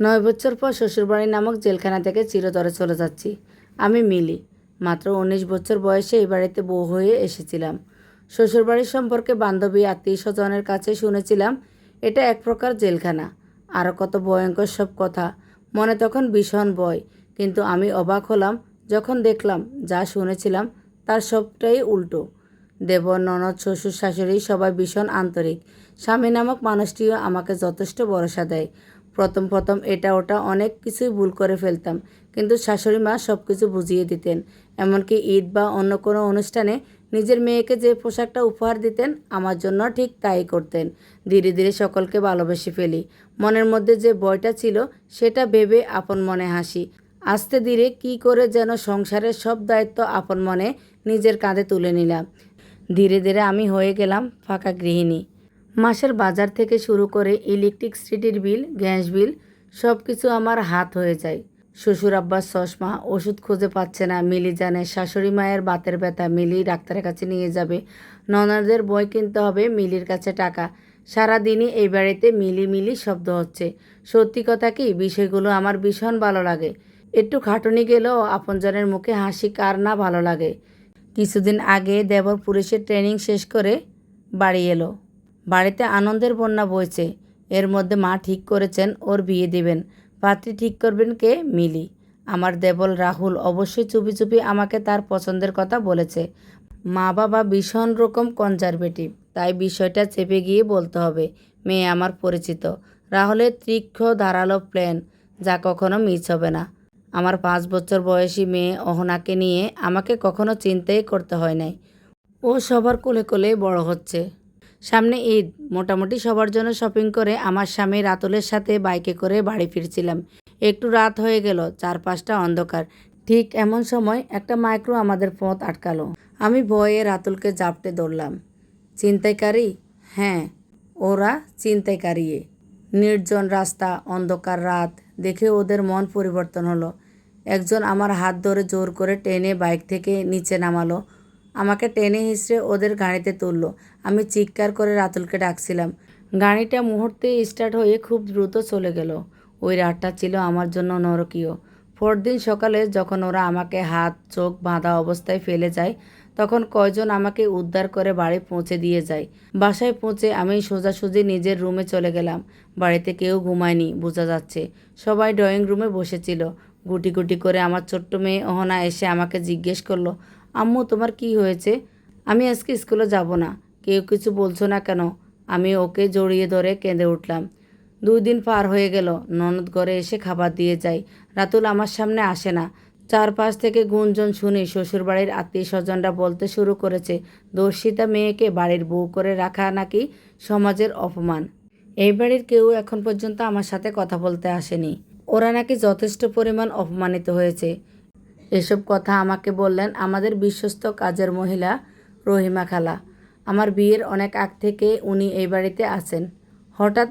নয় বছর পর শ্বশুরবাড়ি নামক জেলখানা থেকে চিরতরে চলে যাচ্ছি। আমি মিলি। মাত্র উনিশ বছর বয়সে এই বাড়িতে বউ হয়ে এসেছিলাম। শ্বশুরবাড়ির সম্পর্কে বান্ধবী, আত্মীয় স্বজনের কাছে শুনেছিলাম, এটা এক প্রকার জেলখানা। আরও কত ভয়ঙ্কর সব কথা। মনে তখন ভীষণ ভয়, কিন্তু আমি অবাক হলাম যখন দেখলাম, যা শুনেছিলাম তার সবটাই উল্টো। দেবর ননদ, শ্বশুর শাশুড়ি সবাই ভীষণ আন্তরিক। স্বামী নামক মানুষটিও আমাকে যথেষ্ট ভরসা দেয়। প্রথম প্রথম এটা ওটা অনেক কিছুই ভুল করে ফেলতাম। কিন্তু শাশুড়ি মা সব কিছু বুঝিয়ে দিতেন। এমনকি ঈদ বা অন্য কোনো অনুষ্ঠানে নিজের মেয়েকে যে পোশাকটা উপহার দিতেন, আমার জন্য ঠিক তাই করতেন। ধীরে ধীরে সকলকে ভালোবেসে ফেলি। মনের মধ্যে যে ভয়টা ছিল, সেটা ভেবে আপন মনে হাসি। আস্তে ধীরে কি করে যেন সংসারের সব দায়িত্ব আপন মনে নিজের কাঁধে তুলে নিলাম। ধীরে ধীরে আমি হয়ে গেলাম ফাঁকা গৃহিণী। মাসের বাজার থেকে শুরু করে ইলেকট্রিক সিটির বিল, গ্যাস বিল সব কিছু আমার হাত হয়ে যায়। শ্বশুর আব্বার চশমা, ওষুধ খুঁজে পাচ্ছে না। মিলি জানে শাশুড়ি মায়ের বাতের ব্যথা, মিলি ডাক্তারের কাছে নিয়ে যাবে। ননদের বই কিনতে হবে, মিলির কাছে টাকা। সারাদিনই এই বাড়িতে মিলি মিলি শব্দ হচ্ছে। সত্যি কথা কি? বিষয়গুলো আমার ভীষণ ভালো লাগে। একটু খাটুনি গেলেও আপনজনের মুখে হাসি কার না ভালো লাগে। কিছুদিন আগে দেবর পুলিশের ট্রেনিং শেষ করে বাড়ি এলো। বাড়িতে আনন্দের বন্যা বইছে। এর মধ্যে মা ঠিক করেছেন, ওর বিয়ে দেবেন। পাত্রী ঠিক করবেন কে? মিলি। আমার দেবল রাহুল অবশ্যই চুপি চুপি আমাকে তার পছন্দের কথা বলেছে। মা বাবা ভীষণ রকম কনজারভেটিভ তাই বিষয়টা চেপে গিয়ে বলতে হবে, মেয়ে আমার পরিচিত। রাহুলের তীক্ষ্ণ ধারালো প্ল্যান যা কখনো মিস হবে না। আমার পাঁচ বছর বয়সী মেয়ে অহনাকে নিয়ে আমাকে কখনো চিন্তাই করতে হয় নাই। ও সবার কোলে কোলে বড় হচ্ছে। সামনে ঈদ। মোটামুটি সবার জন্য শপিং করে আমার স্বামী রাতুলের সাথে বাইকে করে বাড়ি ফিরছিলাম। একটু রাত হয়ে গেল, চারপাশটা অন্ধকার। ঠিক এমন সময় একটা মাইক্রো আমাদের পথ আটকালো। আমি ভয়ে রাতুলকে জাপটে ধরলাম। ছিনতাইকারী? হ্যাঁ ওরা ছিনতাইকারিয়ে নির্জন রাস্তা, অন্ধকার রাত, দেখে ওদের মন পরিবর্তন হলো। একজন আমার হাত ধরে জোর করে টেনে বাইক থেকে নিচে নামালো। আমাকে টেনে হিসড়ে ওদের গাড়িতে তুললো। আমি চিৎকার করে রাতুলকে ডাকছিলাম। গাড়িটা মুহূর্তে স্টার্ট হয়ে খুব দ্রুত চলে গেল। ওই রাতটা ছিল আমার জন্য নরকীয়। পরদিন সকালে যখন ওরা আমাকে হাত, চোখ বাঁধা অবস্থায় ফেলে যায়, তখন কয়জন আমাকে উদ্ধার করে বাড়ি পৌঁছে দিয়ে যায়। বাসায় পৌঁছে আমি সোজাসুজি নিজের রুমে চলে গেলাম। বাড়িতে কেউ ঘুমায়নি, বোঝা যাচ্ছে। সবাই ড্রয়িং রুমে বসেছিল। গুটি গুটি করে আমার ছোট্ট মেয়ে অহনা এসে আমাকে জিজ্ঞেস করল আম্মু, তোমার কি হয়েছে? আমি আজকে স্কুলে যাব না। কেউ কিছু বলছো না কেন? আমি ওকে জড়িয়ে ধরে কেঁদে উঠলাম। দুই দিন পার হয়ে গেল। ননদ ঘরে এসে খাবার দিয়ে যায়। রাতুল আমার সামনে আসে না। চারপাশ থেকে গুঞ্জন শুনে শ্বশুরবাড়ির আত্মীয় স্বজনরা বলতে শুরু করেছে, দর্শিতা মেয়েকে বাড়ির বউ করে রাখা নাকি সমাজের অপমান? এই বাড়ির কেউ এখন পর্যন্ত আমার সাথে কথা বলতে আসেনি। ওরা নাকি যথেষ্ট পরিমাণ অপমানিত হয়েছে। এসব কথা আমাকে বললেন আমাদের বিশ্বস্ত কাজের মহিলা রহিমা খালা। আমার বিয়ের অনেক আগ থেকে উনি এই বাড়িতে আছেন। হঠাৎ